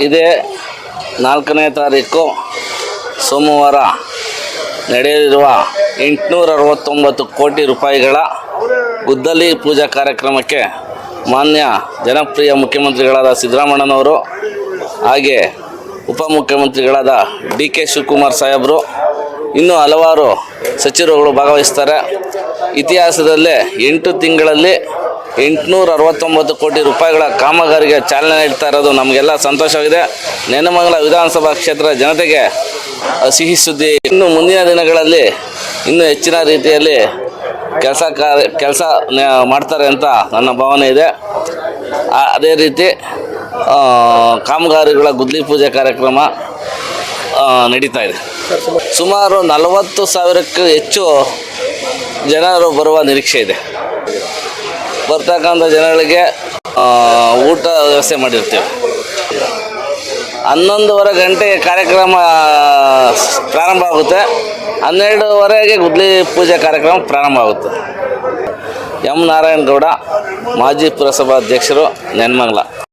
ಇದೇ ನಾಲ್ಕನೇ ತಾರೀಕು ಸೋಮವಾರ ನಡೆಯಲಿರುವ ಎಂಟುನೂರ ಅರವತ್ತೊಂಬತ್ತು ಕೋಟಿ ರೂಪಾಯಿಗಳ ಗುದ್ದಲಿ ಪೂಜಾ ಕಾರ್ಯಕ್ರಮಕ್ಕೆ ಮಾನ್ಯ ಜನಪ್ರಿಯ ಮುಖ್ಯಮಂತ್ರಿಗಳಾದ ಸಿದ್ದರಾಮಣ್ಣನವರು ಹಾಗೆ ಉಪಮುಖ್ಯಮಂತ್ರಿಗಳಾದ ಡಿ ಕೆ ಶಿವಕುಮಾರ್ ಸಾಹೇಬರು, ಇನ್ನೂ ಹಲವಾರು ಸಚಿವರುಗಳು ಭಾಗವಹಿಸ್ತಾರೆ. ಇತಿಹಾಸದಲ್ಲೇ ಎಂಟು ತಿಂಗಳಲ್ಲಿ ಎಂಟುನೂರ ಅರವತ್ತೊಂಬತ್ತು ಕೋಟಿ ರೂಪಾಯಿಗಳ ಕಾಮಗಾರಿಗೆ ಚಾಲನೆ ನೀಡ್ತಾ ಇರೋದು ನಮಗೆಲ್ಲ ಸಂತೋಷವಾಗಿದೆ. ನೆನಮಂಗಲ ವಿಧಾನಸಭಾ ಕ್ಷೇತ್ರದ ಜನತೆಗೆ ಸಿಹಿ ಸುದ್ದಿ. ಇನ್ನು ಮುಂದಿನ ದಿನಗಳಲ್ಲಿ ಇನ್ನೂ ಹೆಚ್ಚಿನ ರೀತಿಯಲ್ಲಿ ಕೆಲಸ ಕಾರ್ಯ, ಕೆಲಸ ಮಾಡ್ತಾರೆ ಅಂತ ನನ್ನ ಭಾವನೆ ಇದೆ. ಅದೇ ರೀತಿ ಕಾಮಗಾರಿಗಳ ಗುದ್ಲಿ ಪೂಜೆ ಕಾರ್ಯಕ್ರಮ ನಡೀತಾ ಇದೆ. ಸುಮಾರು ನಲವತ್ತು ಸಾವಿರಕ್ಕೂ ಹೆಚ್ಚು ಜನರು ಬರುವ ನಿರೀಕ್ಷೆ ಇದೆ. ಬರ್ತಕ್ಕಂಥ ಜನಗಳಿಗೆ ಊಟ ವ್ಯವಸ್ಥೆ ಮಾಡಿರ್ತೀವಿ. ಹನ್ನೊಂದುವರೆ ಗಂಟೆಗೆ ಕಾರ್ಯಕ್ರಮ ಪ್ರಾರಂಭ ಆಗುತ್ತೆ. ಹನ್ನೆರಡುವರೆಗೆ ಗುದ್ಲಿ ಪೂಜೆ ಕಾರ್ಯಕ್ರಮ ಪ್ರಾರಂಭ ಆಗುತ್ತೆ. ಎಂ ನಾರಾಯಣಗೌಡ, ಮಾಜಿ ಪುರಸಭಾ ಅಧ್ಯಕ್ಷರು ನೆನ್ಮಂಗ್ಲ.